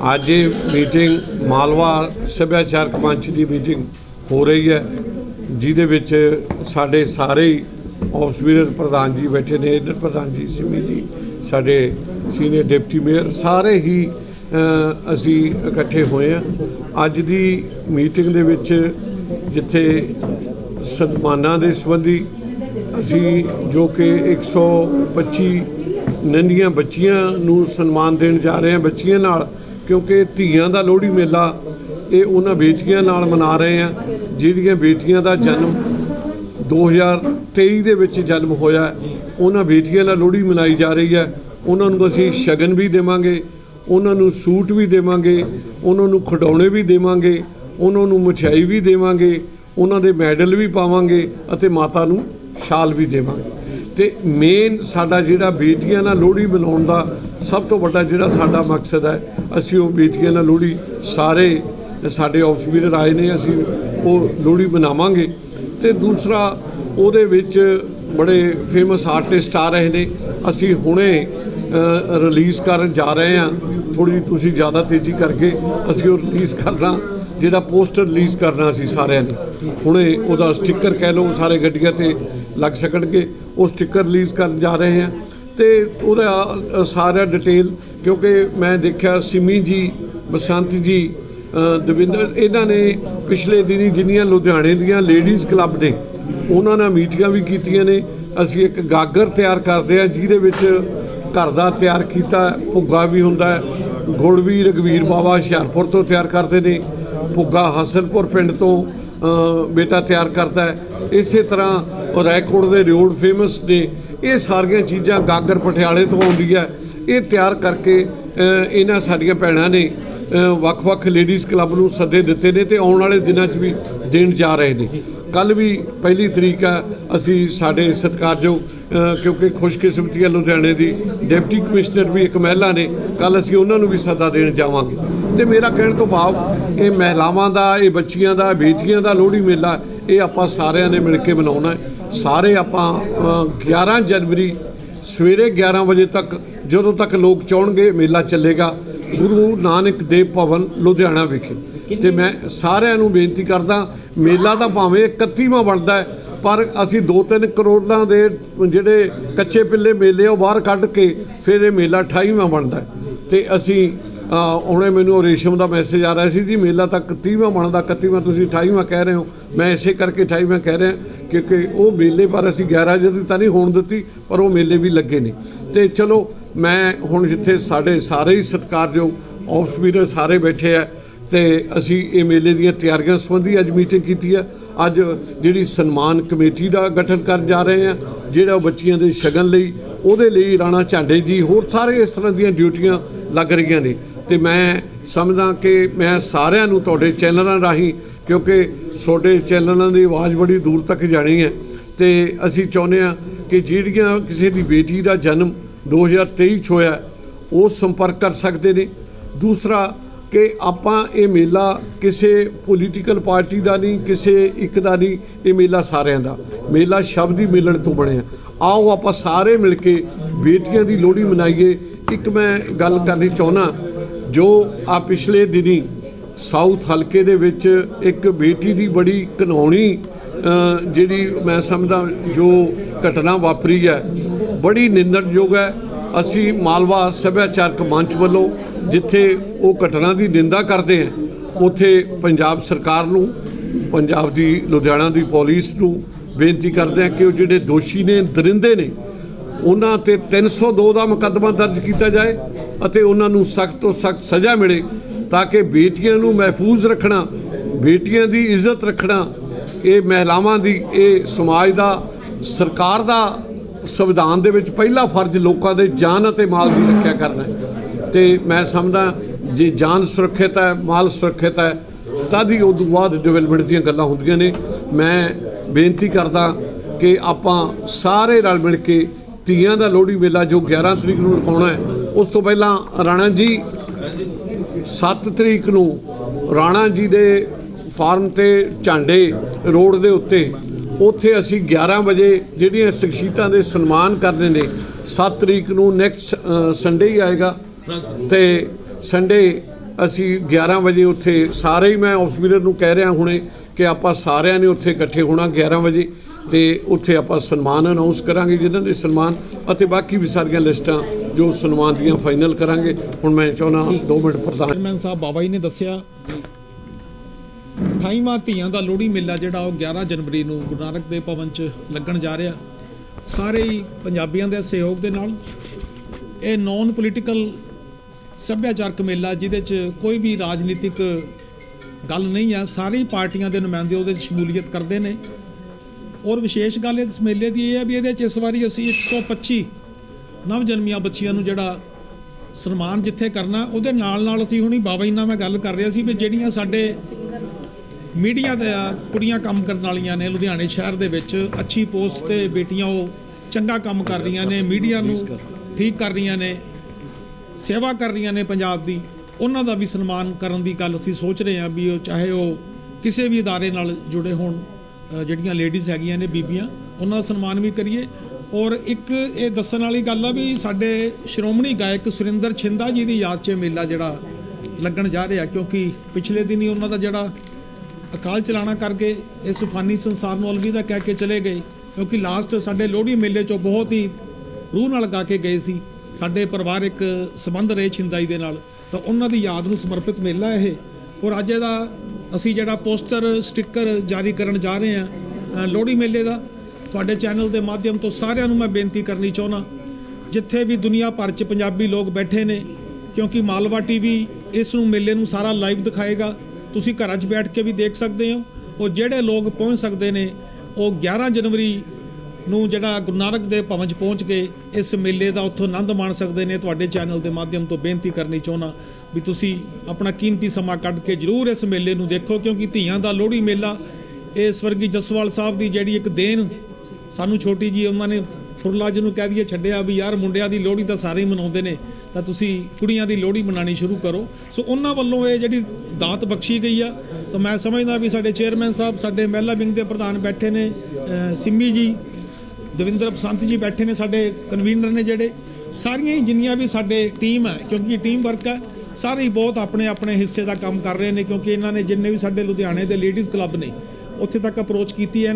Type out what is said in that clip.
ਅੱਜ ਇਹ ਮੀਟਿੰਗ ਮਾਲਵਾ ਸੱਭਿਆਚਾਰਕ ਮੰਚ ਦੀ ਮੀਟਿੰਗ ਹੋ ਰਹੀ ਹੈ, ਜਿਹਦੇ ਵਿੱਚ ਸਾਡੇ ਸਾਰੇ ਹੀ ਆਫਿਸ ਵੀਰ ਪ੍ਰਧਾਨ ਜੀ ਬੈਠੇ ਨੇ, ਇਧਰ ਪ੍ਰਧਾਨ ਜੀ ਸਿਮੀ ਜੀ, ਸਾਡੇ ਸੀਨੀਅਰ ਡਿਪਟੀ ਮੇਅਰ ਸਾਰੇ ਹੀ ਅਸੀਂ ਇਕੱਠੇ ਹੋਏ ਆ ਅੱਜ ਦੀ ਮੀਟਿੰਗ ਦੇ ਵਿੱਚ ਜਿੱਥੇ ਸਨਮਾਨਾਂ ਦੇ ਸੰਬੰਧੀ ਅਸੀਂ ਜੋ ਕਿ 125 ਨੰਦੀਆਂ ਬੱਚੀਆਂ ਨੂੰ ਸਨਮਾਨ ਦੇਣ ਜਾ ਰਹੇ ਹਾਂ, ਬੱਚੀਆਂ ਨਾਲ ਕਿਉਂਕਿ ਧੀਆਂ ਦਾ ਲੋਹੜੀ ਮੇਲਾ ਇਹ ਉਹਨਾਂ ਬੇਟੀਆਂ ਨਾਲ ਮਨਾ ਰਹੇ ਹਾਂ ਜਿਹੜੀਆਂ ਬੇਟੀਆਂ ਦਾ ਜਨਮ 2023 ਦੇ ਵਿੱਚ ਜਨਮ ਹੋਇਆ, ਉਹਨਾਂ ਬੇਟੀਆਂ ਨਾਲ ਲੋਹੜੀ ਮਨਾਈ ਜਾ ਰਹੀ ਹੈ। ਉਹਨਾਂ ਨੂੰ ਅਸੀਂ ਸ਼ਗਨ ਵੀ ਦੇਵਾਂਗੇ, ਉਹਨਾਂ ਨੂੰ ਸੂਟ ਵੀ ਦੇਵਾਂਗੇ, ਉਹਨਾਂ ਨੂੰ ਖਿਡੌਣੇ ਵੀ ਦੇਵਾਂਗੇ, ਉਹਨਾਂ ਨੂੰ ਮਠਿਆਈ ਵੀ ਦੇਵਾਂਗੇ, ਉਹਨਾਂ ਦੇ ਮੈਡਲ ਵੀ ਪਾਵਾਂਗੇ ਅਤੇ ਮਾਤਾ ਨੂੰ ਸ਼ਾਲ ਵੀ ਦੇਵਾਂਗੇ। ਤੇ ਮੇਨ ਸਾਡਾ ਜਿਹੜਾ ਬੇਟੀਆਂ ਨਾਲ ਲੋਹੜੀ ਮਨਾਉਣ ਦਾ ਸਭ ਤੋਂ ਵੱਡਾ ਜਿਹੜਾ ਸਾਡਾ ਮਕਸਦ ਹੈ, ਅਸੀਂ ਉਹ ਬੇਟੀਆਂ ਨਾਲ ਲੋਹੜੀ ਸਾਰੇ ਸਾਡੇ ਆਫਿਸ ਵੀਰ ਆਏ ਨੇ ਅਸੀਂ ਉਹ ਲੋਹੜੀ ਮਨਾਵਾਂਗੇ। ਤੇ ਦੂਸਰਾ ਉਹਦੇ ਵਿੱਚ ਬੜੇ ਫੇਮਸ ਆਰਟਿਸਟ ਆ ਰਹੇ ਨੇ। ਅਸੀਂ ਹੁਣੇ ਰਿਲੀਜ਼ ਕਰਨ ਜਾ ਰਹੇ ਹਾਂ। ਥੋੜੀ ਤੁਸੀਂ ਜ਼ਿਆਦਾ ਤੇਜ਼ੀ ਕਰਕੇ ਅਸੀਂ ਉਹ ਰਿਲੀਜ਼ ਕਰਨਾ, ਜਿਹੜਾ ਪੋਸਟਰ ਰਿਲੀਜ਼ ਕਰਨਾ ਸੀ ਸਾਰਿਆਂ ਨੇ। ਹੁਣੇ ਉਹਦਾ ਸਟicker ਕਹਿ ਲਓ ਸਾਰੇ ਗੱਡੀਆਂ ਤੇ ਲੱਗ ਸਕਣਗੇ। ਉਹ ਸਟicker ਰਿਲੀਜ਼ ਕਰਨ ਜਾ ਰਹੇ ਹਾਂ। ਤੇ ਉਹਦਾ ਸਾਰਾ ਡਿਟੇਲ ਕਿਉਂਕਿ ਮੈਂ ਦੇਖਿਆ ਸਿਮੀ ਜੀ, ਬਸੰਤ ਜੀ ਦਵਿੰਦਰ, ਇਹਨਾਂ ਨੇ ਪਿਛਲੇ ਦਿਨੀ ਜਿੰਨੀਆਂ ਲੁਧਿਆਣੇ ਦੀਆਂ ਲੇਡੀਜ਼ ਕਲੱਬ ਨੇ ਉਹਨਾਂ ਨਾਲ ਮੀਟਿੰਗਾਂ ਵੀ ਕੀਤੀਆਂ ਨੇ। ਅਸੀਂ ਇੱਕ ਗਾਗਰ ਤਿਆਰ ਕਰਦੇ ਆ ਜਿਹਦੇ ਵਿੱਚ ਘਰ ਦਾ ਤਿਆਰ ਕੀਤਾ, ਭੁੱਗਾ ਵੀ ਹੁੰਦਾ ਗੁੜ ਵੀ ਰਗਵੀਰ ਬਾਵਾ ਹੁਸ਼ਿਆਰਪੁਰ ਤੋਂ ਤਿਆਰ ਕਰਦੇ ਨੇ। ਭੁੱਗਾ ਹਸਨਪੁਰ ਪਿੰਡ ਤੋਂ ਬੇਟਾ ਤਿਆਰ ਕਰਦਾ ਹੈ। ਇਸੇ ਤਰ੍ਹਾਂ ਉਹ ਦੇ ਰਿਓੜ ਫੇਮਸ ਨੇ। ਇਹ ਸਾਰੀਆਂ ਚੀਜ਼ਾਂ ਗਾਗਰ ਪਟਿਆਲੇ ਤੋਂ ਆਉਂਦੀ ਹੈ। ਇਹ ਤਿਆਰ ਕਰਕੇ ਇਹਨਾਂ ਸਾਡੀਆਂ ਭੈਣਾਂ ਨੇ ਵੱਖ-ਵੱਖ ਲੇਡੀਜ਼ ਕਲੱਬ ਨੂੰ ਸੱਦੇ ਦਿੱਤੇ ਨੇ ਤੇ ਆਉਣ ਵਾਲੇ ਦਿਨਾਂ 'ਚ ਵੀ ਦੇਣ ਜਾ ਰਹੇ ਨੇ। ਕੱਲ ਵੀ ਪਹਿਲੀ ਤਰੀਕ ਆ ਅਸੀਂ ਸਾਡੇ ਸਤਿਕਾਰਯੋਗ ਅ, ਕਿਉਂਕਿ ਖੁਸ਼ਕਿਸਮਤੀ ਹੈ ਲੁਧਿਆਣੇ ਦੀ ਡਿਪਟੀ ਕਮਿਸ਼ਨਰ ਵੀ ਇੱਕ ਮਹਿਲਾ ਨੇ ਕੱਲ ਅਸੀਂ ਉਹਨਾਂ ਨੂੰ ਵੀ ਸੱਦਾ ਦੇਣ ਜਾਵਾਂਗੇ। ਤੇ ਮੇਰਾ ਕਹਿਣ ਤੋਂ ਭਾਵ ਇਹ ਮਹਿਲਾਵਾਂ ਦਾ ਇਹ ਬੱਚੀਆਂ ਦਾ ਬੇਟੀਆਂ ਦਾ ਲੋਹੜੀ ਮੇਲਾ ਇਹ ਆਪਾਂ ਸਾਰਿਆਂ ਨੇ ਮਿਲ ਕੇ ਮਨਾਉਣਾ ਸਾਰੇ ਆਪਾਂ ਅ, 11 ਜਨਵਰੀ ਸਵੇਰੇ 11 ਵਜੇ ਤੱਕ ਜਦੋਂ ਤੱਕ ਲੋਕ ਚਾਹਣਗੇ ਮੇਲਾ ਚੱਲੇਗਾ। ਗੁਰੂ ਨਾਨਕ ਦੇਵ ਭਵਨ ਲੁਧਿਆਣਾ ਵਿਖੇ। ਤੇ ਮੈਂ ਸਾਰਿਆਂ ਨੂੰ ਬੇਨਤੀ ਕਰਦਾ ਮੇਲਾ ਤਾਂ ਭਾਵੇਂ 31ਵਾਂ ਬਣਦਾ ਹੈ ਪਰ ਅਸੀਂ 2-3 ਕਰੋੜਾਂ ਦੇ ਜਿਹੜੇ ਕੱਚੇ ਪਿੱਲੇ ਮੇਲੇ ਉਹ ਬਾਹਰ ਕੱਢ ਕੇ ਫਿਰ ਇਹ ਮੇਲਾ 28ਵਾਂ ਬਣਦਾ ਹੈ। ਤੇ ਅਸੀਂ ਅ, ਹੁਣੇ ਮੈਨੂੰ ਰੇਸ਼ਮ ਦਾ ਮੈਸੇਜ ਆ ਰਿਹਾ ਸੀ ਜੀ ਮੇਲਾ ਤਾਂ 31ਵਾਂ ਬਣਦਾ 31ਵਾਂ ਤੁਸੀਂ 28ਵਾਂ ਕਹਿ ਰਹੇ ਹੋ। ਮੈਂ ਇਸੇ ਕਰਕੇ 28ਵਾਂ ਕਹਿ ਰਿਹਾ ਕਿਉਂਕਿ ਉਹ ਮੇਲੇ ਪਰ ਅਸੀਂ 11 ਜਦੀ ਤਾਂ ਨਹੀਂ ਹੋਣ ਦਿੱਤੀ ਪਰ ਉਹ ਮੇਲੇ ਵੀ ਲੱਗੇ ਨੇ। ਤੇ ਚਲੋ ਮੈਂ ਹੁਣ ਜਿੱਥੇ ਸਾਡੇ ਸਾਰੇ ਹੀ ਸਤਿਕਾਰਯੋਗ ਆਫਿਸ ਵੀਰ ਸਾਰੇ ਬੈਠੇ ਆ ਤੇ ਅਸੀਂ ਇਹ ਮੇਲੇ ਦੀਆਂ ਤਿਆਰੀਆਂ ਸੰਬੰਧੀ ਅੱਜ ਮੀਟਿੰਗ ਕੀਤੀ ਹੈ ਅੱਜ ਜਿਹੜੀ ਸਨਮਾਨ ਕਮੇਟੀ ਦਾ ਗਠਨ ਕਰਨ ਜਾ ਰਹੇ ਆ, ਜਿਹੜਾ ਬੱਚੀਆਂ ਦੇ ਸ਼ਗਨ ਲਈ, ਉਹਦੇ ਲਈ ਰਾਣਾ ਝਾਂਡੇ ਜੀ ਹੋਰ ਸਾਰੇ ਇਸ ਤਰ੍ਹਾਂ ਦੀਆਂ ਡਿਊਟੀਆਂ ਲੱਗ ਰਹੀਆਂ ਨੇ। ਤੇ ਮੈਂ ਸਮਝਦਾ ਕਿ ਮੈਂ ਸਾਰਿਆਂ ਨੂੰ ਤੁਹਾਡੇ ਚੈਨਲਾਂ ਰਾਹੀਂ, ਕਿਉਂਕਿ ਤੁਹਾਡੇ ਚੈਨਲਾਂ ਦੀ ਆਵਾਜ਼ ਬੜੀ ਦੂਰ ਤੱਕ ਜਾਣੀ ਹੈ। ਤੇ ਅਸੀਂ ਚਾਹੁੰਦੇ ਹਾਂ ਕਿ ਜਿਹੜੀਆਂ ਕਿਸੇ ਦੀ ਬੇਟੀ ਦਾ ਜਨਮ 2023 ਚ ਹੋਇਆ, ਉਹ ਸੰਪਰਕ ਕਰ ਸਕਦੇ ਨੇ। ਦੂਸਰਾ ਕਿ ਆਪਾਂ ਇਹ ਮੇਲਾ ਕਿਸੇ ਪੋਲੀਟੀਕਲ ਪਾਰਟੀ ਦਾ ਨਹੀਂ, ਕਿਸੇ ਇੱਕ ਦਾ ਨਹੀਂ, ਇਹ ਮੇਲਾ ਸਾਰਿਆਂ ਦਾ। ਮੇਲਾ ਸ਼ਬਦ ਹੀ ਮਿਲਣ ਤੋਂ ਬਣਿਆ। ਆਓ ਆਪਾਂ ਸਾਰੇ ਮਿਲ ਕੇ ਬੇਟੀਆਂ ਦੀ ਲੋਹੜੀ ਮਨਾਈਏ। ਇੱਕ ਮੈਂ ਗੱਲ ਕਰਨੀ ਚਾਹੁੰਦਾ, ਜੋ ਆ ਪਿਛਲੇ ਦਿਨੀ ਸਾਊਥ ਹਲਕੇ ਦੇ ਵਿੱਚ ਇੱਕ ਬੇਟੀ ਦੀ ਬੜੀ ਘਨੌਣੀ ਜਿਹੜੀ ਮੈਂ ਸਮਝਦਾ ਜੋ ਘਟਨਾ ਵਾਪਰੀ ਹੈ, ਬੜੀ ਨਿੰਦਣਯੋਗ ਹੈ। ਅਸੀਂ ਮਾਲਵਾ ਸੱਭਿਆਚਾਰਕ ਮੰਚ ਵੱਲੋਂ ਜਿੱਥੇ ਉਹ ਘਟਨਾ ਦੀ ਨਿੰਦਾ ਕਰਦੇ ਹੈ ਉੱਥੇ ਪੰਜਾਬ ਸਰਕਾਰ ਨੂੰ, ਪੰਜਾਬ ਦੀ ਲੁਧਿਆਣਾ ਦੀ ਪੁਲਿਸ ਨੂੰ ਬੇਨਤੀ ਕਰਦੇ ਹਾਂ ਕਿ ਉਹ ਜਿਹੜੇ ਦੋਸ਼ੀ ਨੇ, ਦਰਿੰਦੇ ਨੇ, ਉਹਨਾਂ ਤੇ 302 ਦਾ ਮੁਕੱਦਮਾ ਦਰਜ ਕੀਤਾ ਜਾਏ ਅਤੇ ਉਹਨਾਂ ਨੂੰ ਸਖਤ ਤੋਂ ਸਖਤ ਸਜ਼ਾ ਮਿਲੇ ਤਾਂ ਕਿ ਬੇਟੀਆਂ ਨੂੰ ਮਹਿਫੂਜ਼ ਰੱਖਣਾ, ਬੇਟੀਆਂ ਦੀ ਇੱਜ਼ਤ ਰੱਖਣਾ, ਇਹ ਮਹਿਲਾਵਾਂ ਦੀ, ਇਹ ਸਮਾਜ ਦਾ, ਸਰਕਾਰ ਦਾ ਸੰਵਿਧਾਨ ਦੇ ਵਿੱਚ ਪਹਿਲਾ ਫਰਜ਼ ਲੋਕਾਂ ਦੇ ਜਾਨ ਅਤੇ ਮਾਲ ਦੀ ਰੱਖਿਆ ਕਰਨਾ ਹੈ। ਤੇ ਮੈਂ ਸਮਝਦਾ ਜੇ ਜਾਨ ਸੁਰੱਖਿਅਤ ਹੈ, ਮਾਲ ਸੁਰੱਖਿਅਤ ਹੈ ਤਦ ਹੀ ਉਦੋਂ ਬਾਅਦ ਡਿਵੈਲਪਮੈਂਟ ਦੀਆਂ ਗੱਲਾਂ ਹੁੰਦੀਆਂ ਨੇ। ਮੈਂ ਬੇਨਤੀ ਕਰਦਾ ਕਿ ਆਪਾਂ ਸਾਰੇ ਰਲ ਮਿਲ ਕੇ ਧੀਆਂ ਦਾ ਲੋਹੜੀ ਮੇਲਾ ਜੋ 11 ਤਰੀਕ ਨੂੰ ਰਖਾਉਣਾ ਹੈ, ਉਸ ਤੋਂ ਪਹਿਲਾਂ ਰਾਣਾ ਜੀ 7 ਤਰੀਕ ਨੂੰ ਰਾਣਾ ਜੀ ਦੇ ਫਾਰਮ ਤੇ ਝਾਂਡੇ ਰੋਡ ਦੇ ਉੱਤੇ, ਉੱਥੇ ਅਸੀਂ 11 ਵਜੇ ਜਿਹੜੀਆਂ ਸ਼ਖਸੀਅਤਾਂ ਦੇ ਸਨਮਾਨ ਕਰਨੇ ਨੇ 7 ਤਰੀਕ ਨੂੰ ਨੈਕਸਟ ਸੰਡੇ ਹੀ ਆਏਗਾ। ਤੇ ਸੰਡੇ ਅਸੀਂ 11 ਵਜੇ ਉੱਥੇ ਸਾਰੇ ਹੀ, ਮੈਂ ਹਾਊਸ ਵੀਰ ਨੂੰ ਕਹਿ ਰਿਹਾ ਹੁਣੇ ਕਿ ਆਪਾਂ ਸਾਰਿਆਂ ਨੇ ਉੱਥੇ ਇਕੱਠੇ ਹੋਣਾ 11 ਵਜੇ ਤੇ ਉੱਥੇ ਆਪਾਂ ਸਨਮਾਨ ਅਨਾਉਂਸ ਕਰਾਂਗੇ ਜਿਨ੍ਹਾਂ ਦੇ ਸਨਮਾਨ ਅਤੇ ਬਾਕੀ ਵੀ ਸਾਰੀਆਂ ਲਿਸਟਾਂ ਜੋ ਸਨਮਾਨ ਦੀਆਂ ਫਾਈਨਲ ਕਰਾਂਗੇ। ਹੁਣ ਮੈਂ ਚਾਹੁੰਦਾ 2 ਮਿੰਟ ਪ੍ਰਧਾਨ ਚੇਅਰਮੈਨ ਸਾਹਿਬ, ਬਾਬਾ ਜੀ ਨੇ ਦੱਸਿਆ 28ਵਾਂ ਧੀਆਂ ਦਾ ਲੋਹੜੀ ਮੇਲਾ ਜਿਹੜਾ ਉਹ 11 ਜਨਵਰੀ ਨੂੰ ਗੁਰੂ ਨਾਨਕ ਦੇਵ ਭਵਨ 'ਚ ਲੱਗਣ ਜਾ ਰਿਹਾ। ਸਾਰੇ ਹੀ ਪੰਜਾਬੀਆਂ ਦੇ ਸਹਿਯੋਗ ਦੇ ਨਾਲ ਇਹ ਨੌਨ ਪੋਲੀਟੀਕਲ ਸੱਭਿਆਚਾਰਕ ਮੇਲਾ ਜਿਹਦੇ 'ਚ ਕੋਈ ਵੀ ਰਾਜਨੀਤਿਕ ਗੱਲ ਨਹੀਂ ਹੈ ਸਾਰੀ ਪਾਰਟੀਆਂ ਦੇ ਨੁਮਾਇੰਦੇ ਉਹਦੇ 'ਚ ਸ਼ਮੂਲੀਅਤ ਕਰਦੇ ਨੇ। ਔਰ ਵਿਸ਼ੇਸ਼ ਗੱਲ ਇਸ ਮੇਲੇ ਦੀ ਇਹ ਹੈ ਵੀ ਇਹਦੇ 'ਚ ਇਸ ਵਾਰੀ ਅਸੀਂ 125 ਨਵ ਜਨਮੀਆਂ ਬੱਚੀਆਂ ਨੂੰ ਜਿਹੜਾ ਸਨਮਾਨ ਜਿੱਥੇ ਕਰਨਾ, ਉਹਦੇ ਨਾਲ ਨਾਲ ਅਸੀਂ ਹੁਣੀ ਬਾਬਾ ਜੀ ਨਾਲ ਮੈਂ ਗੱਲ ਕਰ ਰਿਹਾ ਸੀ ਵੀ ਜਿਹੜੀਆਂ ਸਾਡੇ ਮੀਡੀਆ ਦੇ ਕੁੜੀਆਂ ਕੰਮ ਕਰਨ ਵਾਲੀਆਂ ਨੇ ਲੁਧਿਆਣੇ ਸ਼ਹਿਰ ਦੇ ਵਿੱਚ, ਅੱਛੀ ਪੋਸਟ ਤੇ ਬੇਟੀਆਂ ਉਹ ਚੰਗਾ ਕੰਮ ਕਰ ਰਹੀਆਂ ਨੇ, ਮੀਡੀਆ ਨੂੰ ਠੀਕ ਕਰ ਰਹੀਆਂ ਨੇ। ਸੇਵਾ ਕਰ ਰਹੀਆਂ ਨੇ ਪੰਜਾਬ ਦੀ ਉਹਨਾਂ ਦਾ ਵੀ ਸਨਮਾਨ ਕਰਨ ਦੀ ਗੱਲ ਅਸੀਂ ਸੋਚ ਰਹੇ ਹਾਂ ਵੀ ਉਹ ਚਾਹੇ ਉਹ ਕਿਸੇ ਵੀ ادارے ਨਾਲ ਜੁੜੇ ਹੋਣ ਅ, ਜਿਹੜੀਆਂ ਲੇਡੀਜ਼ ਹੈਗੀਆਂ ਨੇ ਬੀਬੀਆਂ ਉਹਨਾਂ ਦਾ ਸਨਮਾਨ ਵੀ ਕਰੀਏ ਔਰ ਇੱਕ ਇਹ ਦੱਸਣ ਵਾਲੀ ਗੱਲ ਆ ਵੀ ਸਾਡੇ ਸ਼੍ਰੋਮਣੀ ਗਾਇਕ ਸੁਰਿੰਦਰ ਛਿੰਦਾ ਜੀ ਦੀ ਯਾਦ 'ਚ ਇਹ ਮੇਲਾ ਜਿਹੜਾ ਲੱਗਣ ਜਾ ਰਿਹਾ ਕਿਉਂਕਿ ਪਿਛਲੇ ਦਿਨੀ ਉਹਨਾਂ ਦਾ ਜਿਹੜਾ ਅਕਾਲ ਚਲਾਣਾ ਕਰਕੇ ਇਸ ਫਾਨੀ ਸੰਸਾਰ ਨੂੰ ਅਲਵਿਦਾ ਕਹਿ ਕੇ ਚਲੇ ਗਏ ਕਿਉਂਕਿ ਲਾਸਟ ਸਾਡੇ ਲੋਹੜੀ ਮੇਲੇ 'ਚੋਂ ਬਹੁਤ ਹੀ ਰੂਹ ਨਾਲ ਗਾ ਕੇ ਗਏ ਸੀ ਸਾਡੇ ਪਰਿਵਾਰਕ ਸੰਬੰਧ ਰਹੇ ਛਿੰਦਾਈ ਦੇ ਨਾਲ, ਤਾਂ ਉਹਨਾਂ ਦੀ ਯਾਦ ਨੂੰ ਸਮਰਪਿਤ ਮੇਲਾ ਇਹ। ਔਰ ਅੱਜ ਇਹਦਾ ਅਸੀਂ ਜਿਹੜਾ ਪੋਸਟਰ ਸਟicker ਜਾਰੀ ਕਰਨ ਜਾ ਰਹੇ ਹਾਂ ਲੋਹੜੀ ਮੇਲੇ ਦਾ, ਤੁਹਾਡੇ ਚੈਨਲ ਦੇ ਮਾਧਿਅਮ ਤੋਂ ਸਾਰਿਆਂ ਨੂੰ ਮੈਂ ਬੇਨਤੀ ਕਰਨੀ ਚਾਹੁੰਦਾ, ਜਿੱਥੇ ਵੀ ਦੁਨੀਆ ਭਰ 'ਚ ਪੰਜਾਬੀ ਲੋਕ ਬੈਠੇ ਨੇ, ਕਿਉਂਕਿ ਮਾਲਵਾ ਟੀਵੀ ਇਸ ਨੂੰ ਮੇਲੇ ਨੂੰ ਸਾਰਾ ਲਾਈਵ ਦਿਖਾਏਗਾ। ਤੁਸੀਂ ਘਰਾਂ 'ਚ ਬੈਠ ਕੇ ਵੀ ਦੇਖ ਸਕਦੇ ਹੋ, ਉਹ ਜਿਹੜੇ ਲੋਕ ਪਹੁੰਚ ਸਕਦੇ ਨੇ, ਉਹ 11 ਜਨਵਰੀ ਨੂੰ ਜਿਹੜਾ ਗੁਰੂ ਨਾਨਕ ਦੇਵ ਭਵਨ 'ਚ ਪਹੁੰਚ ਕੇ ਇਸ ਮੇਲੇ ਦਾ ਉੱਥੋਂ ਆਨੰਦ ਮਾਣ ਸਕਦੇ ਨੇ, ਤੁਹਾਡੇ ਚੈਨਲ ਦੇ ਮਾਧਿਅਮ ਤੋਂ ਬੇਨਤੀ ਕਰਨੀ ਚਾਹੁੰਦਾ ਵੀ ਤੁਸੀਂ ਆਪਣਾ ਕੀਮਤੀ ਸਮਾਂ ਕੱਢ ਕੇ ਜਰੂਰ ਇਸ ਮੇਲੇ ਨੂੰ ਦੇਖੋ, ਕਿਉਂਕਿ ਧੀਆਂ ਦਾ ਲੋਹੜੀ ਮੇਲਾ ਇਹ ਸਵਰਗੀ ਜਸਵਾਲ ਸਾਹਿਬ ਦੀ ਜਿਹੜੀ ਇੱਕ ਦੇਣ ਸਾਨੂੰ ਛੋਟੀ ਜੀ ਉਹਨਾਂ ਨੇ ਫੁਰਲਾ ਜਿਹਨੂੰ ਕਹਿ ਦਈਏ ਛੱਡਿਆ ਵੀ ਯਾਰ ਮੁੰਡਿਆਂ ਦੀ ਲੋਹੜੀ ਤਾਂ ਸਾਰੇ ਹੀ ਮਨਾਉਂਦੇ ਨੇ, ਤਾਂ ਤੁਸੀਂ ਕੁੜੀਆਂ ਦੀ ਲੋਹੜੀ ਮਨਾਣੀ ਸ਼ੁਰੂ ਕਰੋ। ਸੋ ਉਹਨਾਂ ਵੱਲੋਂ ਇਹ ਜਿਹੜੀ ਦਾਤ ਬਖਸ਼ੀ ਗਈ ਆ, ਸੋ ਮੈਂ ਸਮਝਦਾ ਵੀ ਸਾਡੇ ਚੇਅਰਮੈਨ ਸਾਹਿਬ, ਸਾਡੇ ਮਹਿਲਾ ਵਿੰਗ ਦੇ ਪ੍ਰਧਾਨ ਬੈਠੇ ਨੇ ਸਿੰਮੀ ਜੀ ਦਵਿੰਦਰ ਬਸੰਤ ਜੀ ਬੈਠੇ ਨੇ ਸਾਡੇ ਕਨਵੀਨਰ ਨੇ ਜਿਹੜੇ। ਸਾਰੀਆਂ ਹੀ ਜਿੰਨੀਆਂ ਵੀ ਸਾਡੇ ਟੀਮ ਹੈ, ਕਿਉਂਕਿ ਟੀਮ ਵਰਕ ਹੈ, ਸਾਰੇ ਹੀ ਬਹੁਤ ਆਪਣੇ ਆਪਣੇ ਹਿੱਸੇ ਦਾ ਕੰਮ ਕਰ ਰਹੇ ਨੇ, ਕਿਉਂਕਿ ਇਹਨਾਂ ਨੇ ਜਿੰਨੇ ਵੀ ਸਾਡੇ ਲੁਧਿਆਣੇ ਦੇ ਲੇਡੀਜ਼ ਕਲੱਬ ਨੇ, ਉੱਥੇ ਤੱਕ ਅਪਰੋਚ ਕੀਤੀ ਹੈ।